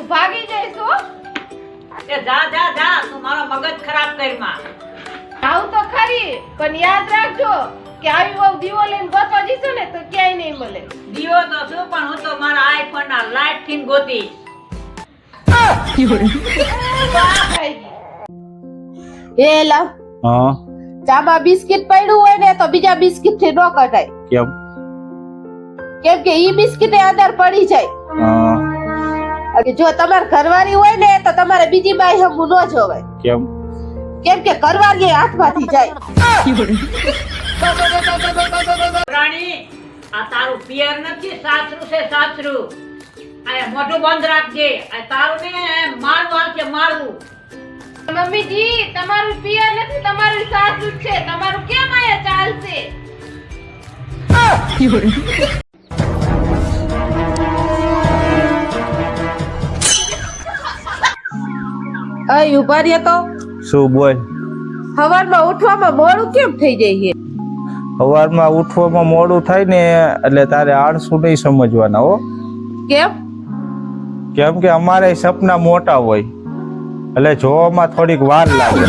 હું ભાગી જઈશ હો. એ જા જા જા તું મારો મગજ ખરાબ કરીમાં આવું તો ખરી પણ યાદ રાખજો કે આવી બહુ દીવો લઈને ગોતવા જઈશું ને તો ક્યાંય નહીં મળે. દીવો તો શું પણ હું તો મારા આઈફોન ના લાઈટથી ગોતી. એ લાવ. હા. ચામાં બિસ્કિટ પડ્યું હોય ને તો બીજા બિસ્કિટથી ન કઢાય. કેમ? કેમ કે ઈ બિસ્કિટ અંદર પડી જાય. હા. અને જો તમારે ઘરવાળી હોય ને તો તમારે બીજી બાઈ હમું ન જોવાય. કેમ? કેમ કે ઘરવાળી હાથમાંથી જાય. રાણી આ તારું પિયર નથી સાસરું છે સાસરું. આ મોઢું બંધ રાખજે. આ તારું ને મારવું આવશે મારવું. મમ્મીજી તમારું પિયર નથી તમારું સાસુ છે. તમારું કેમ આયા ચાલશે? અય ઊભા રહ્યા તો? શું બોલ? સવારમાં ઉઠવામાં મોડું કેમ થઈ જાય છે? સવારમાં ઉઠવામાં મોડું થાય ને એટલે તારે આળસુ નહીં સમજવાના હો. કેમ? કેમ કે અમારે સપના મોટા હોય એટલે જોવામાં થોડીક વાર લાગે.